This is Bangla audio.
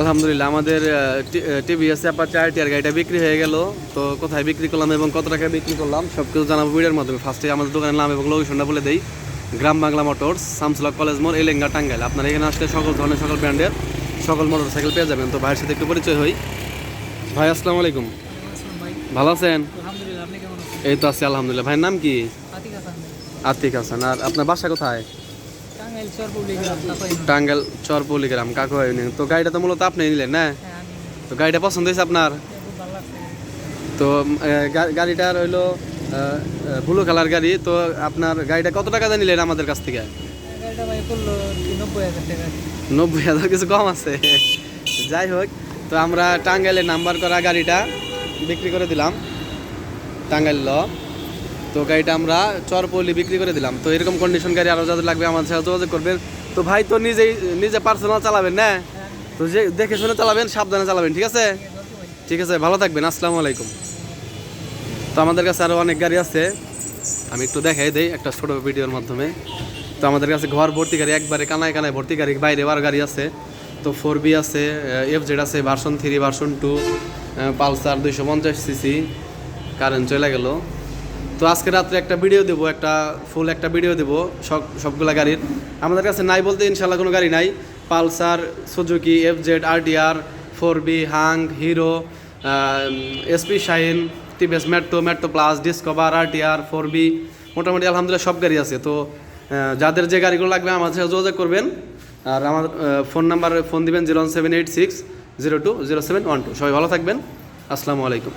আলহামদুলিল্লাহ আমাদের টিভিএস অ্যাপাচে আইটিআর গাড়িটা বিক্রি হয়ে গেল। তো কোথায় বিক্রি করলাম এবং কত টাকায় বিক্রি করলাম সব কিছু জানাব ভিডিওর মাধ্যমে। ফার্স্টে আমাদের দোকানের নাম এবং লোকেশনটা বলে দেই। গ্রাম বাংলা মোটরস শামসুল্লাহ কলেজ মোড় এলেঙ্গা টাঙ্গাইল। আপনারা এখানে আসলে সকল ধরনের সকল ব্র্যান্ডের সকল মোটর সাইকেল পেয়ে যাবেন। তো ভাইয়ের সাথে একটু পরিচয় হই। ভাই আসসালামু আলাইকুম। ভালো আছেন? এই তো আছি আলহামদুলিল্লাহ। ভাইয়ের নাম কি? আতিক হাসান। আর আপনার বাসা কোথায়? টাঙ্গাইল চর চরপল্লি গ্রাম কাকু তো গাড়িটা তো মূলত আপনি নিলেন না? হ্যাঁ তো গাড়িটা পছন্দ হয়েছে আপনার? লাগছে। তো গাড়িটা রইল ব্লু কালার গাড়ি। তো আপনার গাড়িটা কত টাকা দিয়ে নিলেন আমাদের কাছ থেকে? হাজার নব্বই হাজার কিছু কম আছে? যাই হোক তো আমরা টাঙ্গাইলে নাম্বার করা গাড়িটা বিক্রি করে দিলাম। টাঙ্গাইল ল। তো গাড়িটা আমরা চরপল্লি বিক্রি করে দিলাম। তো এরকম কন্ডিশন গাড়ি আরও যাদের লাগবে আমাদের সাথে যোগাযোগ করবেন। তো ভাই তো নিজেই, নিজে পার্সোনাল চালাবেন, না? তো যে দেখে শুনে চালাবেন, সাবধানে চালাবেন, ঠিক আছে? ঠিক আছে, ভালো থাকবেন, আসসালামু আলাইকুম। তো আমাদের কাছে আরও অনেক গাড়ি আছে। আমি একটু দেখাই দেই একটা ছোটো ভিডিওর মাধ্যমে। তো আমাদের কাছে ঘর ভর্তি গাড়ি, একবারে কানায় কানায় ভর্তি গাড়ি, বাইরে বার গাড়ি আছে। তো ফোর বি আছে এফ জেড আছে version three version two Pulsar দুইশো পঞ্চাশ সিসি কারেন্ট চলে গেল। তো আজকে রাত্রে একটা ভিডিও দেবো, একটা ফুল একটা ভিডিও দেবো, সব, সবগুলা গাড়ির। আমাদের কাছে নাই বলতে ইনশাল্লাহ কোনো গাড়ি নাই। Pulsar, Suzuki F Z R TR four B, Hang, Hero SP Shine TVS Metro Metro Plus, Discover R TR four B, মোটামুটি আলহামদুলিল্লাহ সব গাড়ি আছে। তো যাদের যে গাড়িগুলো লাগবে আমাদের সাথে যোগাযোগ করবেন। আর আমার ফোন নাম্বারে, ফোন দিবেন zero seven eight six zero two zero seven one two. সবাই ভালো থাকবেন। আসসালামু আলাইকুম।